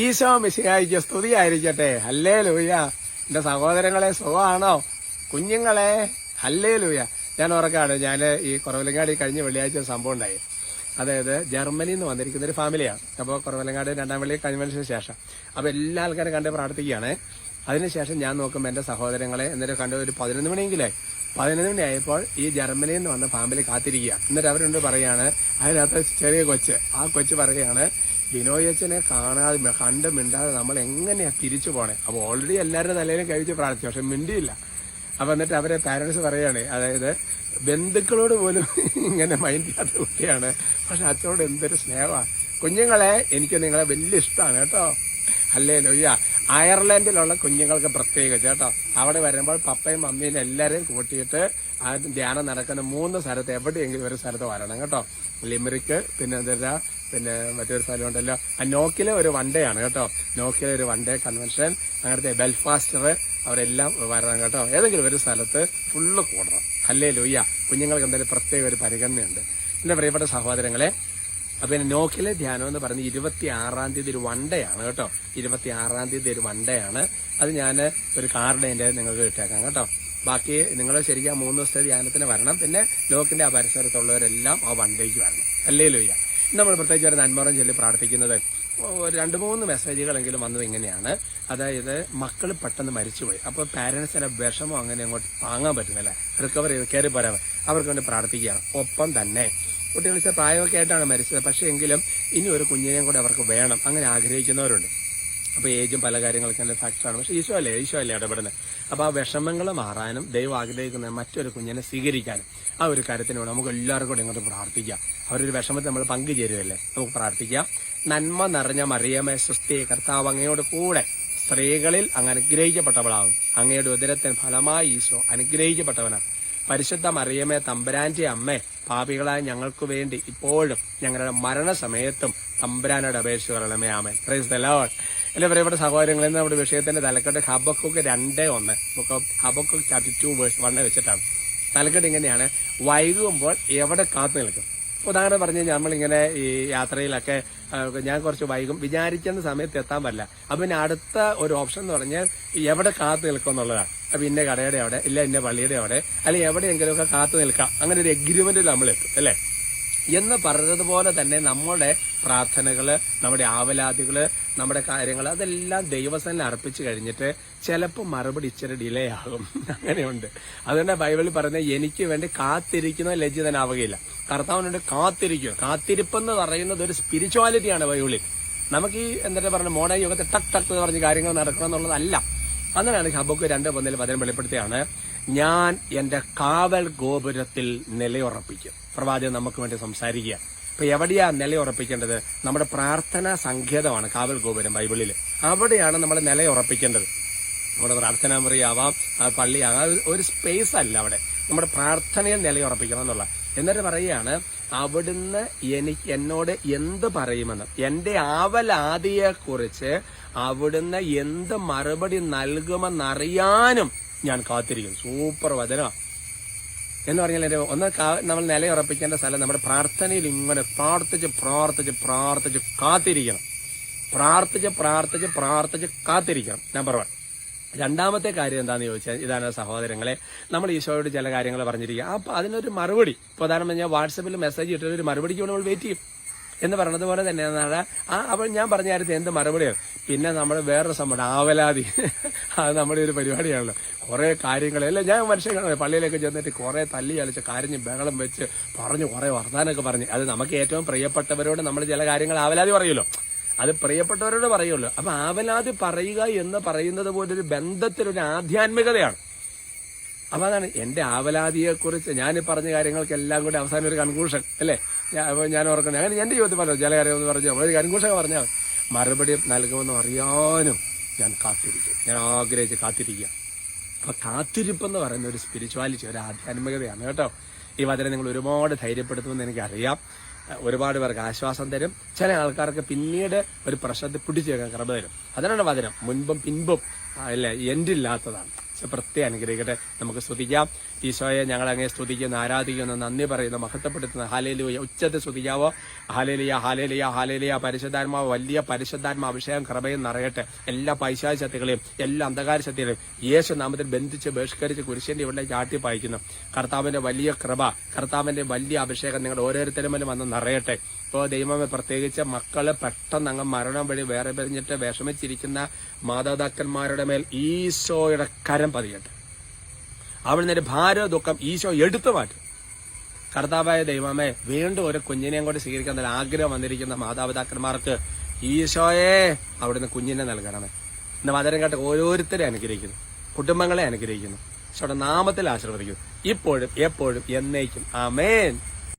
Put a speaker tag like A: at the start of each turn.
A: ഈശോ മിശിഹായിക്ക് സ്തുതിയായിരിക്കട്ടെ. ഹല്ലേ ലൂയ എന്റെ സഹോദരങ്ങളെ സുഖമാണോ? കുഞ്ഞുങ്ങളെ ഹല്ലേ ലൂയ ഞാൻ ഉറക്കാണ് ഞാൻ ഈ കുറവലങ്ങാടി കഴിഞ്ഞ വെള്ളിയാഴ്ച ഒരു സംഭവം ഉണ്ടായി. അതായത് ജർമ്മനിയിൽ നിന്ന് വന്നിരിക്കുന്ന ഒരു ഫാമിലിയാണ്. അപ്പോൾ കുറവലങ്ങാട് രണ്ടാം വെള്ളി കഴിഞ്ഞതിന് ശേഷം. അപ്പോൾ എല്ലാ ആൾക്കാരും കണ്ട് പ്രാർത്ഥിക്കുകയാണ്. അതിനുശേഷം ഞാൻ നോക്കുമ്പോൾ എന്റെ സഹോദരങ്ങളെ എന്നിട്ട് കണ്ട ഒരു പതിനൊന്ന് മണിയെങ്കിലായി പതിനൊന്ന് മണി ആയപ്പോൾ ഈ ജർമ്മനിയിൽ നിന്ന് വന്ന ഫാമിലി കാത്തിരിക്കുക എന്നിട്ട് അവരോട് പറയുകയാണ് അതിനകത്ത് ചെറിയ കൊച്ച്. ആ കൊച്ച് പറയുകയാണ് ബിനോയ് അച്ഛനെ കാണാതെ കണ്ട് മിണ്ടാതെ നമ്മൾ എങ്ങനെയാ തിരിച്ചു പോണേ? അപ്പോൾ ഓൾറെഡി എല്ലാവരുടെ നല്ലതിനും കഴിച്ച് പ്രാർത്ഥിച്ചു പക്ഷെ മിണ്ടിയില്ല. അപ്പൊ എന്നിട്ട് അവരെ പാരന്റ്സ് പറയാണ് അതായത് ബന്ധുക്കളോട് പോലും ഇങ്ങനെ മൈൻഡ് ചെയ്യാത്ത കുട്ടിയാണ്. പക്ഷെ അച്ഛനോട് എന്തൊരു സ്നേഹമാണ് കുഞ്ഞുങ്ങളെ എനിക്ക് നിങ്ങളെ വലിയ ഇഷ്ടമാണ് കേട്ടോ. അല്ലേ ലൊയ്യ? അയർലൻഡിലുള്ള കുഞ്ഞുങ്ങൾക്ക് പ്രത്യേകിച്ച് കേട്ടോ. അവിടെ വരുമ്പോൾ പപ്പയും മമ്മിയും എല്ലാരെയും കൂട്ടിയിട്ട് ആ ധ്യാനം നടക്കുന്ന മൂന്ന് സ്ഥലത്ത് എവിടെയെങ്കിലും ഒരു സ്ഥലത്ത് വരണം കേട്ടോ. ലിമറിക്ക് പിന്നെ എന്താ പിന്നെ മറ്റൊരു സ്ഥലമുണ്ടല്ലോ ആ നോക്കിലെ ഒരു വൺ ഡേ ആണ് കേട്ടോ. നോക്കിലെ ഒരു വൺ ഡേ കൺവെൻഷൻ അങ്ങനത്തെ ബെൽഫാസ്റ്റർ അവരെല്ലാം വരണം കേട്ടോ. ഏതെങ്കിലും ഒരു സ്ഥലത്ത് ഫുള്ള് കൂടണം. അല്ലേ ലൊയ്യ കുഞ്ഞുങ്ങൾക്ക് എന്തായാലും പ്രത്യേക ഒരു പരിഗണനയുണ്ട്. എന്റെ പ്രിയപ്പെട്ട സഹോദരങ്ങളെ അപ്പൊ പിന്നെ നോക്കിലെ ധ്യാനം എന്ന് പറഞ്ഞ് ഇരുപത്തി ആറാം തീയതി ഒരു വൺ ഡേ ആണ് കേട്ടോ. ഇരുപത്തി ആറാം തീയതി ഒരു വൺ ഡേ ആണ്. അത് ഞാൻ ഒരു കാർഡ് എന്റെ നിങ്ങൾക്ക് ഇട്ടേക്കാം കേട്ടോ. ബാക്കി നിങ്ങൾ ശരിക്കും ആ മൂന്ന് ദിവസത്തെ ധ്യാനത്തിന് വരണം. പിന്നെ ലോക്കിന്റെ ആ പരിസരത്തുള്ളവരെല്ലാം ആ വൺ ഡേക്ക് വരണം. അല്ലേ ലോയ്യ നമ്മൾ പ്രത്യേകിച്ച് ഒരു നന്മറം ചൊല്ലി പ്രാർത്ഥിക്കുന്നത്. രണ്ട് മൂന്ന് മെസ്സേജുകളെങ്കിലും വന്നത് ഇങ്ങനെയാണ്. അതായത് മക്കൾ പെട്ടെന്ന് മരിച്ചുപോയി. അപ്പോൾ പാരന്റ്സിനെ വിഷമം അങ്ങനെ അങ്ങോട്ട് താങ്ങാൻ പറ്റുന്നില്ല. റിക്കവർ ചെയ്ത് കയറി പോരാൻ അവർക്ക് വേണ്ടി പ്രാർത്ഥിക്കുകയാണ്. ഒപ്പം തന്നെ കുട്ടികൾ പ്രായമൊക്കെ ആയിട്ടാണ് മരിച്ചത്. പക്ഷേ എങ്കിലും ഇനി ഒരു കുഞ്ഞിനെയും കൂടെ അവർക്ക് വേണം. അങ്ങനെ ആഗ്രഹിക്കുന്നവരുണ്ട്. അപ്പൊ ഏജും പല കാര്യങ്ങളൊക്കെ എന്റെ ഫാക്ടറാണ് പക്ഷെ ഈശോ അല്ലേ? ഈശോ അല്ലേ ഇടപെടുന്നത് അപ്പോൾ ആ വിഷമങ്ങൾ മാറാനും ദൈവം ആഗ്രഹിക്കുന്ന മറ്റൊരു കുഞ്ഞിനെ സ്വീകരിക്കാനും ആ ഒരു കാര്യത്തിന് വേണം നമുക്ക് എല്ലാവർക്കും കൂടെ ഇങ്ങോട്ട് പ്രാർത്ഥിക്കാം. അവരൊരു വിഷമത്തിൽ നമ്മൾ പങ്കുചേരുമല്ലേ നമുക്ക് പ്രാർത്ഥിക്കാം. നന്മ നിറഞ്ഞ മറിയമേ സൃഷ്ടി കർത്താവ് അങ്ങയോട് കൂടെ സ്ത്രീകളിൽ അങ്ങ് അനുഗ്രഹിക്കപ്പെട്ടവളാകും. അങ്ങയുടെ ഉദരത്തിന് ഫലമായി ഈശോ അനുഗ്രഹിക്കപ്പെട്ടവനാണ്. പരിശുദ്ധ മറിയമേ തമ്പുരാന്റെ അമ്മേ പാപികളായ ഞങ്ങൾക്ക് വേണ്ടി ഇപ്പോഴും ഞങ്ങളുടെ മരണസമയത്തും തമ്പുരാനോട് അപേക്ഷിച്ചു പറയണമേ ആമേ പ്രൈസ് ദ ലോർഡ് എന്റെ പ്രിയപ്പെട്ട സഹോദരങ്ങളിൽ നിന്ന് നമ്മുടെ വിഷയത്തിന്റെ തലക്കെട്ട് ഹബക്കൊക്കെ രണ്ടേ ഒന്ന്. ഓഫ് ഹബക്കുക്ക് ചാപ്റ്റർ ടു വേഴ്സ് വണ്ണെ വെച്ചിട്ടാണ്. തലക്കെട്ട് ഇങ്ങനെയാണ്. വൈകുമ്പോൾ എവിടെ കാത്തു നിൽക്കും? ഉദാഹരണം പറഞ്ഞു കഴിഞ്ഞാൽ നമ്മളിങ്ങനെ ഈ യാത്രയിലൊക്കെ ഞാൻ കുറച്ച് വൈകും വിചാരിക്കുന്ന സമയത്ത് എത്താൻ പറ്റില്ല. അപ്പൊ പിന്നെ അടുത്ത ഒരു ഓപ്ഷൻ എന്ന് പറഞ്ഞാൽ എവിടെ കാത്തു നിൽക്കും എന്നുള്ളതാണ്. അപ്പൊ ഇന്ന കടയുടെ അവിടെ ഇല്ല ഇന്ന പള്ളിയുടെ അവിടെ അല്ലെങ്കിൽ എവിടെയെങ്കിലുമൊക്കെ കാത്തു നിൽക്കാം. അങ്ങനെ ഒരു എഗ്രിമെന്റിൽ നമ്മൾ എത്തും അല്ലേ? എന്ന് പറഞ്ഞതുപോലെ തന്നെ നമ്മുടെ പ്രാർത്ഥനകൾ നമ്മുടെ ആവലാതികൾ നമ്മുടെ കാര്യങ്ങൾ അതെല്ലാം ദൈവസനിൽ അർപ്പിച്ചു കഴിഞ്ഞിട്ട് ചിലപ്പോൾ മറുപടി ഇച്ചിരി ഡിലേ ആകും. അങ്ങനെയുണ്ട്. അതുകൊണ്ട് ബൈബിളിൽ പറയുന്നത് എനിക്ക് വേണ്ടി കാത്തിരിക്കുന്ന ലജ്ജിതനാവുകയില്ല. കർത്താവിനോട് കാത്തിരിക്കുക. കാത്തിരിപ്പെന്ന് പറയുന്നത് ഒരു സ്പിരിച്വാലിറ്റിയാണ് ബൈബിളിൽ. നമുക്ക് ഈ എന്താ പറഞ്ഞ മോഡേൺ യോഗത്തെ ടക്ക് ടക്ക് പറഞ്ഞ് കാര്യങ്ങൾ നടക്കണം എന്നുള്ളതല്ല അങ്ങനെയാണ് ഹബക്ക് രണ്ട് പന്നിൽ പതിനെ വെളിപ്പെടുത്തിയാണ് ഞാൻ എന്റെ കാവൽ ഗോപുരത്തിൽ നിലയുറപ്പിക്കും. പ്രവാചകൻ നമുക്ക് വേണ്ടി സംസാരിക്കുക. ഇപ്പൊ എവിടെയാ നിലയുറപ്പിക്കേണ്ടത്? നമ്മുടെ പ്രാർത്ഥനാ സങ്കേതമാണ് കാവൽ ഗോപുരം ബൈബിളിൽ. അവിടെയാണ് നമ്മൾ നിലയുറപ്പിക്കേണ്ടത്. നമ്മുടെ പ്രാർത്ഥനാ മുറിയാവാം അത് ഒരു സ്പേസ് അല്ല അവിടെ. നമ്മുടെ പ്രാർത്ഥനയിൽ നിലയുറപ്പിക്കണം എന്നുള്ള. എന്നിട്ട് പറയുകയാണ് അവിടുന്ന് എനിക്ക് എന്നോട് എന്ത് പറയുമെന്ന്. എന്റെ ആവലാതിയെ കുറിച്ച് അവിടുന്ന് എന്ത് മറുപടി നൽകുമെന്നറിയാനും ഞാൻ കാത്തിരിക്കും സൂപ്പർ വചന. എന്ന് പറഞ്ഞാൽ എന്റെ ഒന്ന് നമ്മൾ നിലയുറപ്പിക്കേണ്ട സ്ഥലം നമ്മുടെ പ്രാർത്ഥനയിൽ ഇങ്ങനെ പ്രാർത്ഥിച്ച് പ്രാർത്ഥിച്ച് പ്രാർത്ഥിച്ച് കാത്തിരിക്കണം. പ്രാർത്ഥിച്ച് പ്രാർത്ഥിച്ച് പ്രാർത്ഥിച്ച് കാത്തിരിക്കണം. നമ്പർ വൺ രണ്ടാമത്തെ കാര്യം എന്താണെന്ന് ചോദിച്ചാൽ ഇതാണ് സഹോദരങ്ങളെ നമ്മൾ ഈശോയോട് ചില കാര്യങ്ങൾ പറഞ്ഞിരിക്കുക. അപ്പൊ അതിനൊരു മറുപടി. പ്രധാനമന്ത്രി പറഞ്ഞാൽ വാട്സപ്പിൽ മെസ്സേജ് ഇട്ടൊരു മറുപടിക്ക് നമ്മൾ വെയിറ്റ് ചെയ്യും. എന്ന് പറഞ്ഞത് പോലെ തന്നെ എന്താണ് ആ അപ്പോൾ ഞാൻ പറഞ്ഞ കാര്യത്തിൽ എന്ത് മറുപടിയാണ്? പിന്നെ നമ്മൾ വേറൊരു സംഭവം ആവലാതി. അത് നമ്മുടെ ഒരു പരിപാടിയാണല്ലോ. കുറേ കാര്യങ്ങൾ. ഞാൻ മനുഷ്യൻ പള്ളിയിലേക്ക് ചെന്നിട്ട് കുറേ തല്ലി അലച്ച് കരഞ്ഞ് ബഹളം വെച്ച് പറഞ്ഞു കുറേ വർത്താനൊക്കെ പറഞ്ഞ്. അത് നമുക്ക് ഏറ്റവും പ്രിയപ്പെട്ടവരോട് നമ്മൾ ചില കാര്യങ്ങൾ ആവലാതി പറയുമല്ലോ. അത് പ്രിയപ്പെട്ടവരോട് പറയുമല്ലോ. അപ്പൊ ആവലാതി പറയുക എന്ന് പറയുന്നത് പോലൊരു ബന്ധത്തിലൊരു ആധ്യാത്മികതയാണ്. അപ്പൊ അതാണ് എന്റെ ആവലാതിയെ കുറിച്ച് ഞാൻ പറഞ്ഞ പറഞ്ഞ കാര്യങ്ങൾക്കെല്ലാം കൂടി അവസാനം ഒരു കൺക്ലൂഷൻ അല്ലേ? ഞാൻ ഓർക്കുന്നത് അങ്ങനെ എന്റെ ജീവിതത്തിൽ പറഞ്ഞു ചില എന്ന് പറഞ്ഞു. നമ്മളൊരു കരിങ്കൂഷൊക്കെ പറഞ്ഞാൽ മറുപടി നൽകുമെന്ന് അറിയാനും ഞാൻ കാത്തിരിക്കും. ഞാൻ ആഗ്രഹിച്ച് കാത്തിരിക്കുക. അപ്പൊ കാത്തിരിപ്പെന്ന് പറയുന്ന ഒരു സ്പിരിച്വാലിറ്റി ഒരു ആധ്യാത്മികതയാണ് കേട്ടോ. ഈ വചനം നിങ്ങൾ ഒരുപാട് ധൈര്യപ്പെടുത്തുമെന്ന് എനിക്കറിയാം. ഒരുപാട് പേർക്ക് ആശ്വാസം തരും. ചില ആൾക്കാർക്ക് പിന്നീട് ഒരു പ്രശ്നത്തെ പിടിച്ചു വെക്കാൻ ക്രമ തരും. അതിനാണ് വചനം. മുൻപും പിൻപും അല്ലേ എൻഡില്ലാത്തതാണ് പ്രത്യേകം അനുഗ്രഹിക്കട്ടെ. നമുക്ക് സ്തുതിക്കാം. ഈശോയെ ഞങ്ങൾ അങ്ങനെ സ്തുതിക്കുന്നു ആരാധിക്കുന്നു നന്ദി പറയുന്നു മഹത്വപ്പെടുത്തുന്നു. ഹാലേലുയ ഉച്ചത്തെ സ്തുതിക്കാവോ? ഹാലേലിയ ഹാലേലിയ ഹാലേലിയ പരിശുദ്ധാത്മാവ് വലിയ പരിശുദ്ധാത്മ അഭിഷേകം കൃപയും നിറയട്ടെ. എല്ലാ പൈശാചി ശക്തികളെയും എല്ലാ അന്ധകാര ശക്തികളെയും യേശു നാമത്തിൽ ബന്ധിച്ച് ബഹിഷ്കരിച്ച് കുരിശിന്റെ ഇവിടെ ചാട്ടി പായിക്കുന്നു. കർത്താവിന്റെ വലിയ കൃപ കർത്താവിന്റെ വലിയ അഭിഷേകം നിങ്ങൾ ഓരോരുത്തരും വന്ന് നിറയട്ടെ. ഇപ്പോൾ ദൈവമേ പ്രത്യേകിച്ച് മക്കൾ പെട്ടെന്ന് അങ്ങ് മരണം വഴി വേറെ പറഞ്ഞിട്ട് വിഷമിച്ചിരിക്കുന്ന മാതാപിതാക്കന്മാരുടെ മേൽ ഈശോയുടെ കരം പതിയട്ടെ. അവിടുന്ന് ഒരു ഭാര ദുഃഖം ഈശോ എടുത്തു മാറ്റും. കർത്താവായ ദൈവമേ വീണ്ടും ഒരു കുഞ്ഞിനെയും കൂടി സ്വീകരിക്കാൻ നല്ല ആഗ്രഹം വന്നിരിക്കുന്ന മാതാപിതാക്കന്മാർക്ക് ഈശോയെ അവിടുന്ന് കുഞ്ഞിനെ നൽകണമേ. ഇന്ന് മധുരം കേട്ട് ഓരോരുത്തരെ അനുഗ്രഹിക്കുന്നു കുടുംബങ്ങളെ അനുഗ്രഹിക്കുന്നു ഈശോയുടെ നാമത്തിൽ ആശീർവദിക്കുന്നു. ഇപ്പോഴും എപ്പോഴും എന്നേക്കും. ആമേൻ.